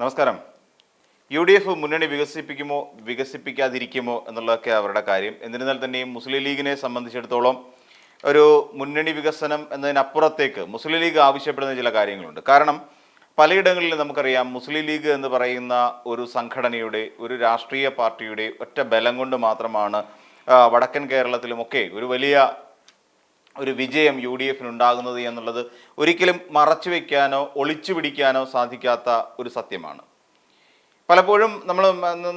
നമസ്കാരം. U D F മുന്നണി വികസിപ്പിക്കുമോ വികസിപ്പിക്കാതിരിക്കുമോ എന്നുള്ളതൊക്കെ അവരുടെ കാര്യം. എന്നിരുന്നാൽ തന്നെയും മുസ്ലിം ലീഗിനെ സംബന്ധിച്ചിടത്തോളം ഒരു മുന്നണി വികസനം എന്നതിനപ്പുറത്തേക്ക് മുസ്ലിം ലീഗ് ആവശ്യപ്പെടുന്ന ചില കാര്യങ്ങളുണ്ട്. കാരണം പലയിടങ്ങളിൽ നമുക്കറിയാം മുസ്ലിം ലീഗ് എന്ന് പറയുന്ന ഒരു സംഘടനയുടെ ഒരു രാഷ്ട്രീയ പാർട്ടിയുടെ ഒറ്റ ബലം കൊണ്ട് മാത്രമാണ് വടക്കൻ കേരളത്തിലുമൊക്കെ ഒരു വലിയ ഒരു വിജയം യു ഡി എഫിന് ഉണ്ടാകുന്നത് എന്നുള്ളത് ഒരിക്കലും മറച്ചു വെക്കാനോ ഒളിച്ചു പിടിക്കാനോ സാധിക്കാത്ത ഒരു സത്യമാണ്. പലപ്പോഴും നമ്മൾ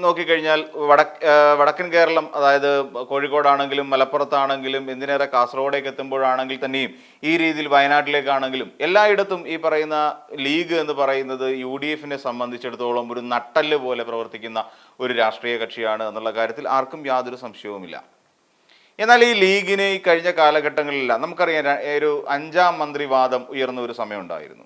നോക്കിക്കഴിഞ്ഞാൽ വടക്ക് വടക്കൻ കേരളം അതായത് കോഴിക്കോടാണെങ്കിലും മലപ്പുറത്താണെങ്കിലും എന്തിനേറെ കാസർഗോഡേക്ക് എത്തുമ്പോഴാണെങ്കിൽ തന്നെയും ഈ രീതിയിൽ വയനാട്ടിലേക്കാണെങ്കിലും എല്ലായിടത്തും ഈ പറയുന്ന ലീഗ് എന്ന് പറയുന്നത് യു ഡി എഫിനെ സംബന്ധിച്ചിടത്തോളം ഒരു നട്ടൽ പോലെ പ്രവർത്തിക്കുന്ന ഒരു രാഷ്ട്രീയ കക്ഷിയാണ് എന്നുള്ള കാര്യത്തിൽ ആർക്കും യാതൊരു സംശയവുമില്ല. എന്നാൽ ഈ ലീഗിന് ഈ കഴിഞ്ഞ കാലഘട്ടങ്ങളില്ല നമുക്കറിയാം ഒരു അഞ്ചാം മന്ത്രിവാദം ഉയർന്ന ഒരു സമയമുണ്ടായിരുന്നു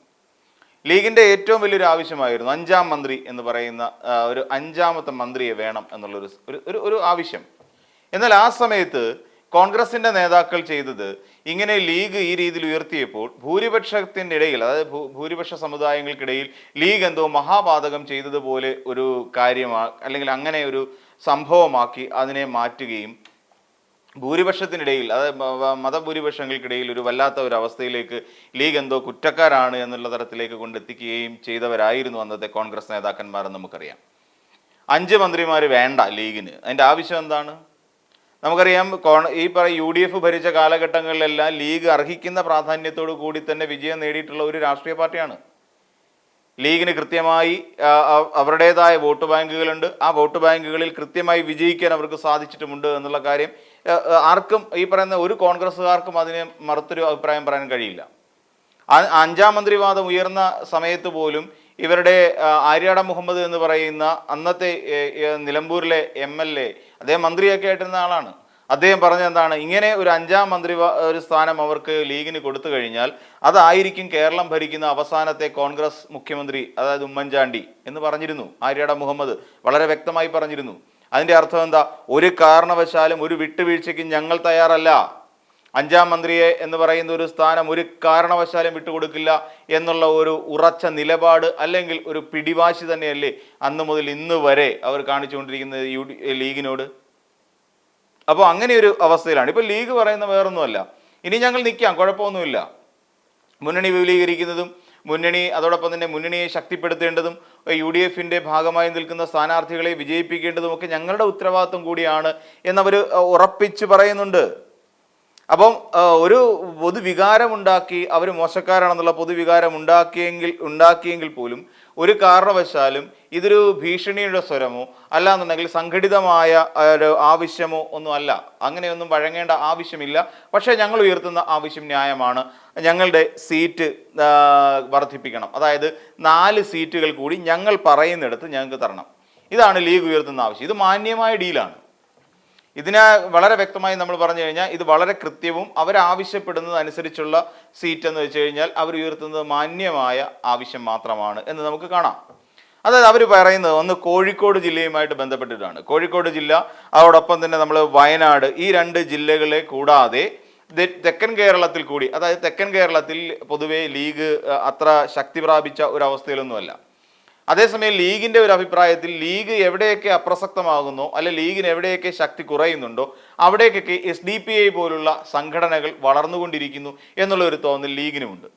ലീഗിന്റെ ഏറ്റവും വലിയൊരു ആവശ്യമായിരുന്നു അഞ്ചാം മന്ത്രി എന്ന് പറയുന്ന ഒരു അഞ്ചാമത്തെ മന്ത്രിയെ വേണം എന്നുള്ളൊരു ഒരു ഒരു ആവശ്യം. എന്നാൽ ആ സമയത്ത് കോൺഗ്രസിന്റെ നേതാക്കൾ ചെയ്തത് ഇങ്ങനെ ലീഗ് ഈ രീതിയിൽ ഉയർത്തിയപ്പോൾ ഭൂരിപക്ഷത്തിന്റെ ഇടയിൽ അതായത് ഭൂരിപക്ഷ സമുദായങ്ങൾക്കിടയിൽ ലീഗ് എന്തോ മഹാപാതകം ചെയ്തതുപോലെ ഒരു കാര്യമാ അല്ലെങ്കിൽ അങ്ങനെ ഒരു സംഭവമാക്കി അതിനെ മാറ്റുകയും ഭൂരിപക്ഷത്തിനിടയിൽ അതായത് മതഭൂരിപക്ഷങ്ങൾക്കിടയിൽ ഒരു വല്ലാത്ത ഒരു അവസ്ഥയിലേക്ക് ലീഗ് എന്തോ കുറ്റക്കാരാണ് എന്നുള്ള തരത്തിലേക്ക് കൊണ്ടെത്തിക്കുകയും ചെയ്തവരായിരുന്നു അന്നത്തെ കോൺഗ്രസ് നേതാക്കന്മാരെന്ന് നമുക്കറിയാം. അഞ്ച് മന്ത്രിമാർ വേണ്ട ലീഗിന്. അതിന്റെ ആവശ്യം എന്താണ്? നമുക്കറിയാം ഈ പറ യു ഡി എഫ് ഭരിച്ച കാലഘട്ടങ്ങളിലെല്ലാം ലീഗ് അർഹിക്കുന്ന പ്രാധാന്യത്തോടു കൂടി തന്നെ വിജയം നേടിയിട്ടുള്ള ഒരു രാഷ്ട്രീയ പാർട്ടിയാണ്. ലീഗിന് കൃത്യമായി അവരുടേതായ വോട്ട് ബാങ്കുകളുണ്ട്. ആ വോട്ട് ബാങ്കുകളിൽ കൃത്യമായി വിജയിക്കാൻ അവർക്ക് സാധിച്ചിട്ടുമുണ്ട് എന്നുള്ള കാര്യം ആർക്കും ഈ പറയുന്ന ഒരു കോൺഗ്രസ്സുകാർക്കും അതിന് മറുത്തൊരു അഭിപ്രായം പറയാൻ കഴിയില്ല. അഞ്ചാം മന്ത്രിവാദം ഉയർന്ന സമയത്ത് പോലും ഇവരുടെ ആര്യാട മുഹമ്മദ് എന്ന് പറയുന്ന അന്നത്തെ നിലമ്പൂരിലെ എം എൽ എ അദ്ദേഹം മന്ത്രിയൊക്കെ ആയിട്ടിരുന്ന ആളാണ്. അദ്ദേഹം പറഞ്ഞ എന്താണ്? ഇങ്ങനെ ഒരു അഞ്ചാം മന്ത്രി ഒരു സ്ഥാനം അവർക്ക് ലീഗിന് കൊടുത്തു കഴിഞ്ഞാൽ അതായിരിക്കും കേരളം ഭരിക്കുന്ന അവസാനത്തെ കോൺഗ്രസ് മുഖ്യമന്ത്രി അതായത് ഉമ്മൻചാണ്ടി എന്ന് പറഞ്ഞിരുന്നു. ആര്യാട മുഹമ്മദ് വളരെ വ്യക്തമായി പറഞ്ഞിരുന്നു. അതിന്റെ അർത്ഥം എന്താ? ഒരു കാരണവശാലും ഒരു വിട്ടുവീഴ്ചയ്ക്കും ഞങ്ങൾ തയ്യാറല്ല. അഞ്ചാം മന്ത്രിയെ എന്ന് പറയുന്ന ഒരു സ്ഥാനം ഒരു കാരണവശാലും വിട്ടുകൊടുക്കില്ല എന്നുള്ള ഒരു ഉറച്ച നിലപാട് അല്ലെങ്കിൽ ഒരു പിടിവാശി തന്നെയല്ലേ അന്ന് മുതൽ ഇന്ന് വരെ അവർ കാണിച്ചുകൊണ്ടിരിക്കുന്നത് യു ലീഗിനോട്? അപ്പോൾ അങ്ങനെ ഒരു അവസ്ഥയിലാണ്. ഇപ്പോൾ ലീഗ് പറയുന്ന വേറൊന്നുമല്ല. ഇനി ഞങ്ങൾ നിൽക്കാം കുഴപ്പമൊന്നുമില്ല. മുന്നണി വിപുലീകരിക്കുന്നതും മുന്നണി അതോടൊപ്പം തന്നെ മുന്നണിയെ ശക്തിപ്പെടുത്തേണ്ടതും യു ഡി എഫിന്റെ ഭാഗമായി നിൽക്കുന്ന സ്ഥാനാർത്ഥികളെ വിജയിപ്പിക്കേണ്ടതുമൊക്കെ ഞങ്ങളുടെ ഉത്തരവാദിത്വം കൂടിയാണ് എന്നവർ ഉറപ്പിച്ച് പറയുന്നുണ്ട്. അപ്പം ഒരു പൊതുവികാരം ഉണ്ടാക്കി അവർ മോശക്കാരാണെന്നുള്ള പൊതുവികാരം ഉണ്ടാക്കിയെങ്കിൽ ഉണ്ടാക്കിയെങ്കിൽ പോലും ഒരു കാരണവശാലും ഇതൊരു ഭീഷണിയുടെ സ്വരമോ അല്ലാന്നുണ്ടെങ്കിൽ സംഘടിതമായ ഒരു ആവശ്യമോ ഒന്നും അല്ല. അങ്ങനെയൊന്നും വഴങ്ങേണ്ട ആവശ്യമില്ല. പക്ഷേ ഞങ്ങൾ ഉയർത്തുന്ന ആവശ്യം ന്യായമാണ്. ഞങ്ങളുടെ സീറ്റ് വർദ്ധിപ്പിക്കണം. അതായത് നാല് സീറ്റുകൾ കൂടി ഞങ്ങൾ പറയുന്നിടത്ത് ഞങ്ങൾക്ക് തരണം. ഇതാണ് ലീഗ് ഉയർത്തുന്ന ആവശ്യം. ഇത് മാന്യമായ ഡീലാണ്. ഇതിന് വളരെ വ്യക്തമായി നമ്മൾ പറഞ്ഞു കഴിഞ്ഞാൽ ഇത് വളരെ കൃത്യവും അവരാവശ്യപ്പെടുന്നത് അനുസരിച്ചുള്ള സീറ്റ് എന്ന് വെച്ച് കഴിഞ്ഞാൽ അവർ ഉയർത്തുന്നത് മാന്യമായ ആവശ്യം മാത്രമാണ് എന്ന് നമുക്ക് കാണാം. അതായത് അവർ പറയുന്നത് ഒന്ന് കോഴിക്കോട് ജില്ലയുമായിട്ട് ബന്ധപ്പെട്ടിട്ടാണ്. കോഴിക്കോട് ജില്ല അതോടൊപ്പം തന്നെ നമ്മൾ വയനാട് ഈ രണ്ട് ജില്ലകളെ കൂടാതെ തെക്കൻ കേരളത്തിൽ കൂടി അതായത് തെക്കൻ കേരളത്തിൽ പൊതുവെ ലീഗ് അത്ര ശക്തി പ്രാപിച്ച ഒരു അവസ്ഥയിലൊന്നുമല്ല. അതേസമയം ലീഗിന്റെ ഒരു അഭിപ്രായത്തിൽ ലീഗ് എവിടെയൊക്കെ അപ്രസക്തമാകുന്നോ അല്ലെ ലീഗിന് എവിടെയൊക്കെ ശക്തി കുറയുന്നുണ്ടോ അവിടേക്കൊക്കെ എസ് ഡി പി ഐ പോലുള്ള സംഘടനകൾ വളർന്നുകൊണ്ടിരിക്കുന്നു എന്നുള്ള ഒരു തോന്നൽ ലീഗിനുമുണ്ട്.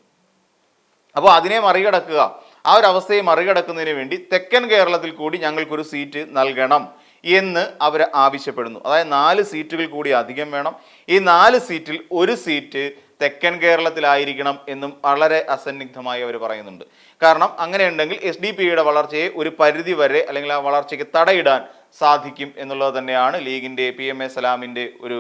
അപ്പോൾ അതിനെ മറികടക്കുക ആ ഒരു അവസ്ഥയെ മറികടക്കുന്നതിന് വേണ്ടി തെക്കൻ കേരളത്തിൽ കൂടി ഞങ്ങൾക്കൊരു സീറ്റ് നൽകണം എന്ന് അവർ ആവശ്യപ്പെടുന്നു. അതായത് നാല് സീറ്റുകൾ കൂടി അധികം വേണം. ഈ നാല് സീറ്റിൽ ഒരു സീറ്റ് തെക്കൻ കേരളത്തിലായിരിക്കണം എന്നും വളരെ അസന്നിഗ്ധമായി അവർ പറയുന്നുണ്ട്. കാരണം അങ്ങനെയുണ്ടെങ്കിൽ എസ് ഡി പിയുടെ വളർച്ചയെ ഒരു പരിധി വരെ അല്ലെങ്കിൽ ആ വളർച്ചയ്ക്ക് തടയിടാൻ സാധിക്കും എന്നുള്ളത് തന്നെയാണ് ലീഗിന്റെ പി എം എ സലാമിന്റെ ഒരു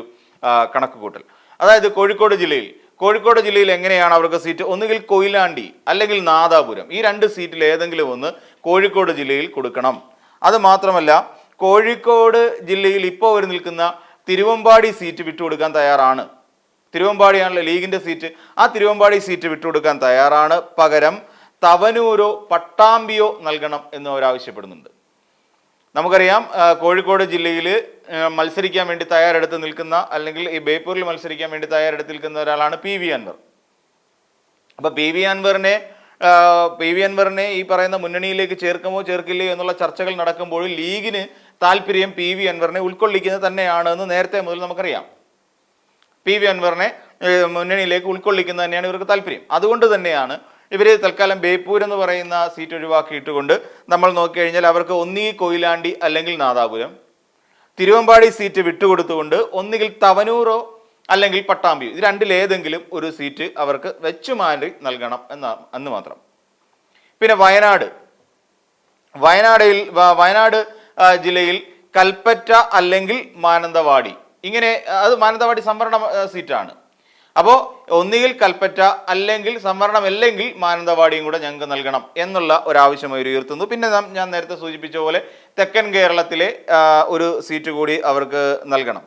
കണക്കുകൂട്ടൽ. അതായത് കോഴിക്കോട് ജില്ലയിൽ കോഴിക്കോട് ജില്ലയിൽ എങ്ങനെയാണ് അവർക്ക് സീറ്റ്? ഒന്നുകിൽ കൊയിലാണ്ടി അല്ലെങ്കിൽ നാദാപുരം. ഈ രണ്ട് സീറ്റിൽ ഏതെങ്കിലും ഒന്ന് കോഴിക്കോട് ജില്ലയിൽ കൊടുക്കണം. അത് മാത്രമല്ല കോഴിക്കോട് ജില്ലയിൽ ഇപ്പോൾ അവർ നിൽക്കുന്ന തിരുവമ്പാടി സീറ്റ് വിട്ടുകൊടുക്കാൻ തയ്യാറാണ്. തിരുവമ്പാടിയാണല്ലോ ലീഗിന്റെ സീറ്റ്. ആ തിരുവമ്പാടി സീറ്റ് വിട്ടുകൊടുക്കാൻ തയ്യാറാണ്. പകരം തവനൂരോ പട്ടാമ്പിയോ നൽകണം എന്ന് അവർ ആവശ്യപ്പെടുന്നുണ്ട്. നമുക്കറിയാം കോഴിക്കോട് ജില്ലയിൽ മത്സരിക്കാൻ വേണ്ടി തയ്യാറെടുത്ത് നിൽക്കുന്ന അല്ലെങ്കിൽ ഈ ബേപ്പൂരിൽ മത്സരിക്കാൻ വേണ്ടി തയ്യാറെടുത്ത് നിൽക്കുന്ന ഒരാളാണ് പി വി അൻവർ. അപ്പോൾ പി വി അൻവറിനെ പി വി അൻവറിനെ ഈ പറയുന്ന മുന്നണിയിലേക്ക് ചേർക്കുമോ ചേർക്കില്ലയോ എന്നുള്ള ചർച്ചകൾ നടക്കുമ്പോൾ ലീഗിന് താല്പര്യം പി വി അൻവറിനെ ഉൾക്കൊള്ളിക്കുന്നത് തന്നെയാണ് എന്ന് നേരത്തെ മുതൽ നമുക്കറിയാം. പി വി അൻവറിനെ മുന്നണിയിലേക്ക് ഉൾക്കൊള്ളിക്കുന്നത് തന്നെയാണ് ഇവർക്ക് താല്പര്യം. അതുകൊണ്ട് തന്നെയാണ് ഇവർ തൽക്കാലം ബേപ്പൂർ എന്ന് പറയുന്ന സീറ്റ് ഒഴിവാക്കിയിട്ടുകൊണ്ട് നമ്മൾ നോക്കിക്കഴിഞ്ഞാൽ അവർക്ക് ഒന്നീ കൊയിലാണ്ടി അല്ലെങ്കിൽ നാദാപുരം തിരുവമ്പാടി സീറ്റ് വിട്ടുകൊടുത്തുകൊണ്ട് ഒന്നുകിൽ തവനൂറോ അല്ലെങ്കിൽ പട്ടാമ്പിയോ ഇത് രണ്ടിലേതെങ്കിലും ഒരു സീറ്റ് അവർക്ക് വെച്ചു മാറി നൽകണം എന്ന എന്ന് മാത്രം. പിന്നെ വയനാട് വയനാടിൽ വയനാട് ജില്ലയിൽ കൽപ്പറ്റ അല്ലെങ്കിൽ മാനന്തവാടി ഇങ്ങനെ അത് മാനന്തവാടി സംവരണ സീറ്റാണ്. അപ്പോൾ ഒന്നുകിൽ കൽപ്പറ്റ അല്ലെങ്കിൽ സംവരണം അല്ലെങ്കിൽ മാനന്തവാടിയും കൂടെ ഞങ്ങൾക്ക് നൽകണം എന്നുള്ള ഒരു ആവശ്യം അവർ ഉയർത്തുന്നു. പിന്നെ ഞാൻ നേരത്തെ സൂചിപ്പിച്ച പോലെ തെക്കൻ കേരളത്തിലെ ഒരു സീറ്റ് കൂടി അവർക്ക് നൽകണം.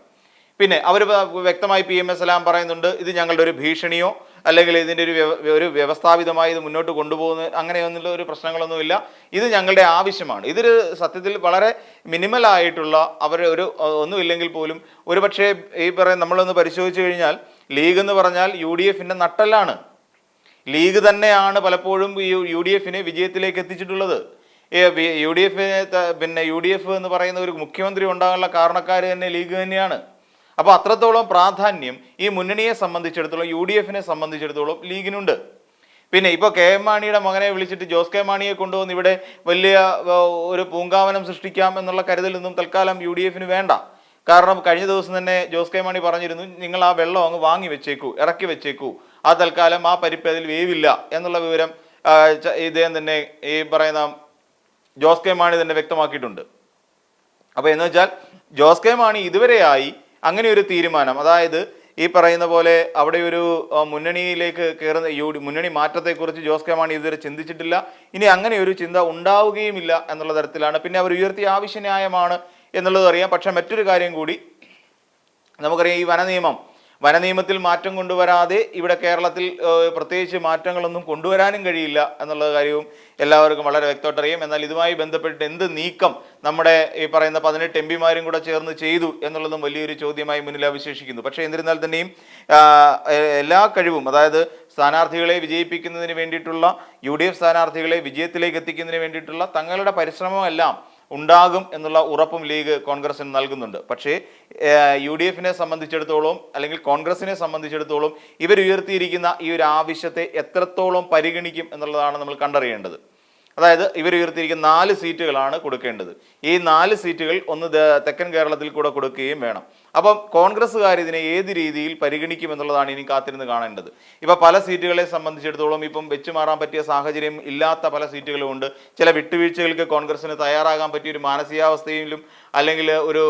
പിന്നെ അവർ വ്യക്തമായി പി എം എസ് എല്ലാം പറയുന്നുണ്ട് ഇത് ഞങ്ങളുടെ ഒരു ഭീഷണിയോ അല്ലെങ്കിൽ ഇതിന്റെ ഒരു ഒരു വ്യവസ്ഥാപിതമായി ഇത് മുന്നോട്ട് കൊണ്ടുപോകുന്ന അങ്ങനെയൊന്നുള്ള ഒരു പ്രശ്നങ്ങളൊന്നുമില്ല. ഇത് ഞങ്ങളുടെ ആവശ്യമാണ്. ഇതൊരു സത്യത്തിൽ വളരെ മിനിമൽ ആയിട്ടുള്ള അവർ ഒരു ഒന്നുമില്ലെങ്കിൽ പോലും ഒരു പക്ഷേ ഈ പറയുന്ന നമ്മളൊന്ന് പരിശോധിച്ച് കഴിഞ്ഞാൽ ലീഗ് എന്ന് പറഞ്ഞാൽ യു ഡി എഫിന്റെ നട്ടലാണ് ലീഗ് തന്നെയാണ് പലപ്പോഴും യു ഡി എഫിനെ വിജയത്തിലേക്ക് എത്തിച്ചിട്ടുള്ളത്. യു ഡി എഫിനെ പിന്നെ യു ഡി എഫ് എന്ന് പറയുന്ന ഒരു മുഖ്യമന്ത്രി ഉണ്ടാകാനുള്ള കാരണക്കാർ തന്നെ ലീഗ് തന്നെയാണ്. അപ്പോൾ അത്രത്തോളം പ്രാധാന്യം ഈ മുന്നണിയെ സംബന്ധിച്ചിടത്തോളം യു ഡി എഫിനെ സംബന്ധിച്ചിടത്തോളം ലീഗിനുണ്ട്. പിന്നെ ഇപ്പോൾ കെ എം മാണിയുടെ മകനെ വിളിച്ചിട്ട് ജോസ് കെ മാണിയെ കൊണ്ടുവന്ന് ഇവിടെ വലിയ ഒരു പൂങ്കാവനം സൃഷ്ടിക്കാം എന്നുള്ള കരുതലൊന്നും തൽക്കാലം യു ഡി എഫിന് വേണ്ട. കാരണം കഴിഞ്ഞ ദിവസം തന്നെ ജോസ് കെ മാണി പറഞ്ഞിരുന്നു നിങ്ങൾ ആ വെള്ളം അങ്ങ് വാങ്ങി വെച്ചേക്കൂ ഇറക്കി വെച്ചേക്കൂ. ആ തൽക്കാലം ആ പരിപ്പ് അതിൽ വേവില്ല. എന്നുള്ള വിവരം ഇദ്ദേഹം തന്നെ ഈ പറയുന്ന ജോസ് കെ മാണി തന്നെ വ്യക്തമാക്കിയിട്ടുണ്ട്. അപ്പോൾ എന്ന് വെച്ചാൽ ജോസ് കെ മാണി ഇതുവരെയായി അങ്ങനെ ഒരു തീരുമാനം അതായത് ഈ പറയുന്ന പോലെ അവിടെ ഒരു മുന്നണിയിലേക്ക് കയറുന്ന യു മുന്നണി മാറ്റത്തെക്കുറിച്ച് ജോസ് കെ മാണി ഇതുവരെ ചിന്തിച്ചിട്ടില്ല. ഇനി അങ്ങനെ ഒരു ചിന്ത ഉണ്ടാവുകയുമില്ല എന്നുള്ള തരത്തിലാണ്. പിന്നെ അവർ ഉയർത്തിയ ആവശ്യ ന്യായമാണ് എന്നുള്ളത് അറിയാം. പക്ഷേ മറ്റൊരു കാര്യം കൂടി നമുക്കറിയാം ഈ വനനിയമം വനനിയമത്തിൽ മാറ്റം കൊണ്ടുവരാതെ ഇവിടെ കേരളത്തിൽ പ്രത്യേകിച്ച് മാറ്റങ്ങളൊന്നും കൊണ്ടുവരാനും കഴിയില്ല എന്നുള്ള കാര്യവും എല്ലാവർക്കും വളരെ വ്യക്തമായിട്ട് അറിയാം എന്നാൽ ഇതുമായി ബന്ധപ്പെട്ട് എന്ത് നീക്കം നമ്മുടെ ഈ പറയുന്ന പതിനെട്ട് എം പിമാരും കൂടെ ചേർന്ന് ചെയ്തു എന്നുള്ളതും വലിയൊരു ചോദ്യമായി മുന്നിൽ അവശേഷിക്കുന്നു. പക്ഷേ എന്നിരുന്നാൽ തന്നെയും എല്ലാ കഴിവും അതായത് സ്ഥാനാർത്ഥികളെ വിജയിപ്പിക്കുന്നതിന് വേണ്ടിയിട്ടുള്ള യു ഡി എഫ് സ്ഥാനാർത്ഥികളെ വിജയത്തിലേക്ക് എത്തിക്കുന്നതിന് വേണ്ടിയിട്ടുള്ള തങ്ങളുടെ പരിശ്രമമെല്ലാം ഉണ്ടാകും എന്നുള്ള ഉറപ്പും ലീഗ് കോൺഗ്രസിന് നൽകുന്നുണ്ട്. പക്ഷേ യു ഡി എഫിനെ സംബന്ധിച്ചിടത്തോളം അല്ലെങ്കിൽ കോൺഗ്രസിനെ സംബന്ധിച്ചിടത്തോളം ഇവരുയർത്തിയിരിക്കുന്ന ഈ ഒരു ആവശ്യത്തെ എത്രത്തോളം പരിഗണിക്കും എന്നുള്ളതാണ് നമ്മൾ കണ്ടറിയേണ്ടത്. അതായത് ഇവർ ഉയർത്തിയിരിക്കുന്ന നാല് സീറ്റുകളാണ് കൊടുക്കേണ്ടത്. ഈ നാല് സീറ്റുകൾ ഒന്ന് തെക്കൻ കേരളത്തിൽ കൂടെ കൊടുക്കുകയും വേണം. അപ്പം കോൺഗ്രസ്സുകാർ ഇതിനെ ഏത് രീതിയിൽ പരിഗണിക്കുമെന്നുള്ളതാണ് ഇനി കാത്തിരുന്ന് കാണേണ്ടത്. ഇപ്പം പല സീറ്റുകളെ സംബന്ധിച്ചിടത്തോളം ഇപ്പം വെച്ചു മാറാൻ പറ്റിയ സാഹചര്യം ഇല്ലാത്ത പല സീറ്റുകളും ഉണ്ട്. ചില വിട്ടുവീഴ്ചകൾക്ക് കോൺഗ്രസിന് തയ്യാറാകാൻ പറ്റിയ ഒരു മാനസികാവസ്ഥയിലും അല്ലെങ്കിൽ ഒരു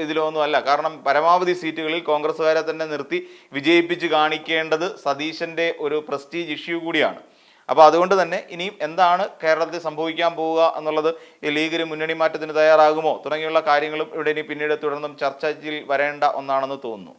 ഇതിലൊന്നും അല്ല. കാരണം പരമാവധി സീറ്റുകളിൽ കോൺഗ്രസ്സുകാരെ തന്നെ നിർത്തി വിജയിപ്പിച്ച് കാണിക്കേണ്ടത് സതീശന്റെ ഒരു പ്രസ്റ്റീജ് ഇഷ്യൂ കൂടിയാണ്. അപ്പോൾ അതുകൊണ്ട് തന്നെ ഇനിയും എന്താണ് കേരളത്തിൽ സംഭവിക്കാൻ പോവുക എന്നുള്ളത് ഈ ലീഗിന് മുന്നണി മാറ്റത്തിന് തയ്യാറാകുമോ തുടങ്ങിയുള്ള കാര്യങ്ങളും ഇവിടെ ഇനി പിന്നീട് തുടർന്നും ചർച്ചയിൽ വരേണ്ട ഒന്നാണെന്ന് തോന്നുന്നു.